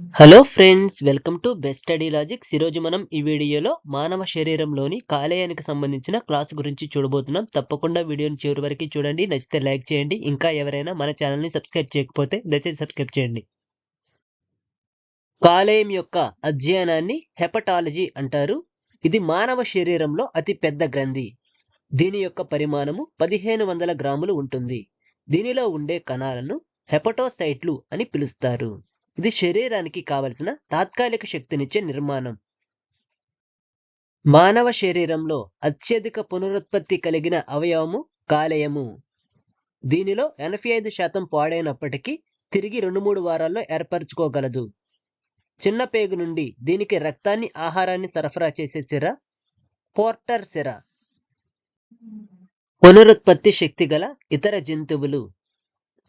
Hello friends welcome to best study logics ఈరోజు మనం ఈ వీడియోలో మానవ శరీరంలోని కాలేయానికి సంబంధించిన క్లాస్ గురించి చూడబోతున్నాం. తప్పకుండా వీడియోని చివరి వరకు చూడండి నచ్చితే లైక్ చేయండి. ఇంకా ఎవరైనా మన ఛానల్ని సబ్స్క్రైబ్ చేయకపోతే దయచేసి సబ్స్క్రైబ్ చేయండి. కాలేయం యొక్క అధ్యయనాన్ని హెపటాలజీ అంటారు. ఇది మానవ శరీరంలో అతి పెద్ద గ్రంథి. దీని యొక్క పరిమాణము పదిహేను వందల గ్రాములు ఉంటుంది. దీనిలో ఉండే కణాలను హెపటోసైట్లు అని పిలుస్తారు. ఇది శరీరానికి కావలసిన తాత్కాలిక శక్తినిచ్చే నిర్మాణం. మానవ శరీరంలో అత్యధిక పునరుత్పత్తి కలిగిన అవయవము కాలేయము. దీనిలో ఎనభై ఐదు శాతం పాడైనప్పటికీ తిరిగి రెండు మూడు వారాల్లో ఏర్పరచుకోగలదు. చిన్న పేగు నుండి దీనికి రక్తాన్ని ఆహారాన్ని సరఫరా చేసే సిర పోర్టర్ సిర. పునరుత్పత్తి శక్తి గల ఇతర జంతువులు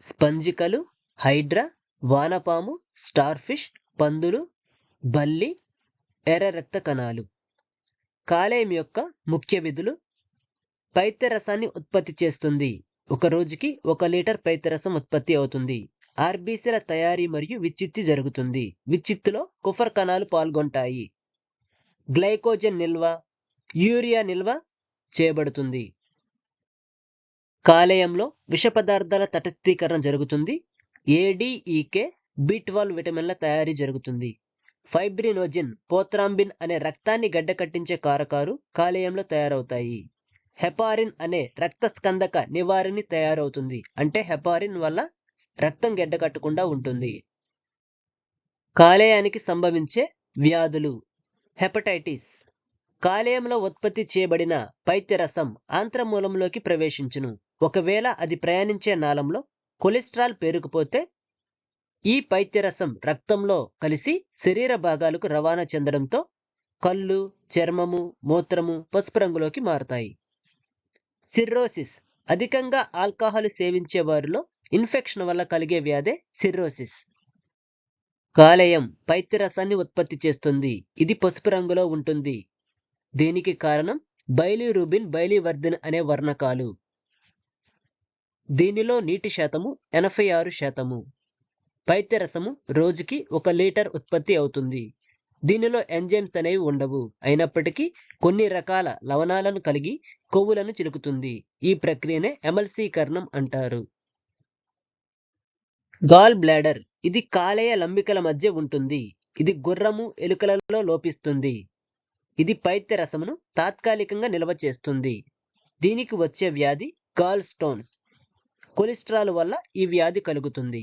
స్పంజికలు హైడ్రా వానపాము స్టార్ ఫిష్ పందులు బల్లి ఎర్ర రక్త కణాలు. కాలేయం యొక్క ముఖ్య విధులు పైత్యరసాన్ని ఉత్పత్తి చేస్తుంది. ఒక రోజుకి ఒక లీటర్ పైత్యరసం ఉత్పత్తి అవుతుంది. ఆర్బీసీల తయారీ మరియు విచ్చిత్తి జరుగుతుంది. విచ్చిత్తులో కుఫర్ కణాలు పాల్గొంటాయి. గ్లైకోజన్ నిల్వ యూరియా నిల్వ చేయబడుతుంది. కాలేయంలో విష పదార్థాల తటస్థీకరణ జరుగుతుంది. ఏడిఈకే బి ట్వెల్వ్ విటమిన్ల తయారీ జరుగుతుంది. ఫైబ్రినోజిన్ పోత్రాంబిన్ అనే రక్తాన్ని గడ్డకట్టించే కారకాలు కాలేయంలో తయారవుతాయి. హెపారిన్ అనే రక్త స్కందక నివారిణి తయారవుతుంది. అంటే హెపారిన్ వల్ల రక్తం గడ్డకట్టకుండా ఉంటుంది. కాలేయానికి సంభవించే వ్యాధులు. హెపటైటిస్. కాలేయంలో ఉత్పత్తి చేయబడిన పైత్యరసం ఆంత్రమూలంలోకి ప్రవేశించును. ఒకవేళ అది ప్రయాణించే నాళంలో కొలెస్ట్రాల్ పేరుకుపోతే ఈ పైత్యరసం రక్తంలో కలిసి శరీర భాగాలకు రవాణా చెందడంతో కళ్ళు చర్మము మూత్రము పసుపు రంగులోకి మారుతాయి. సిర్రోసిస్. అధికంగా ఆల్కహాల్ సేవించే వారిలో ఇన్ఫెక్షన్ వల్ల కలిగే వ్యాధే సిర్రోసిస్. కాలేయం పైత్యరసాన్ని ఉత్పత్తి చేస్తుంది. ఇది పసుపు రంగులో ఉంటుంది. దీనికి కారణం బైలిరూబిన్ బైలివర్ధన్ అనే వర్ణకాలు. దీనిలో నీటి శాతము ఎనభై ఆరు శాతము. పైత్యరసము రోజుకి ఒక లీటర్ ఉత్పత్తి అవుతుంది. దీనిలో ఎంజైమ్స్ అనేవి ఉండవు. అయినప్పటికీ కొన్ని రకాల లవణాలను కలిగి కొవ్వులను చిలుకుతుంది. ఈ ప్రక్రియనే ఎమల్సీకరణం అంటారు. గాల్ బ్లాడర్ ఇది కాలేయ లంబికల మధ్య ఉంటుంది. ఇది గుర్రము ఎలుకలలో లోపిస్తుంది. ఇది పైత్యరసమును తాత్కాలికంగా నిల్వ చేస్తుంది. దీనికి వచ్చే వ్యాధి గాల్ స్టోన్స్. కొలెస్ట్రాల్ వల్ల ఈ వ్యాధి కలుగుతుంది.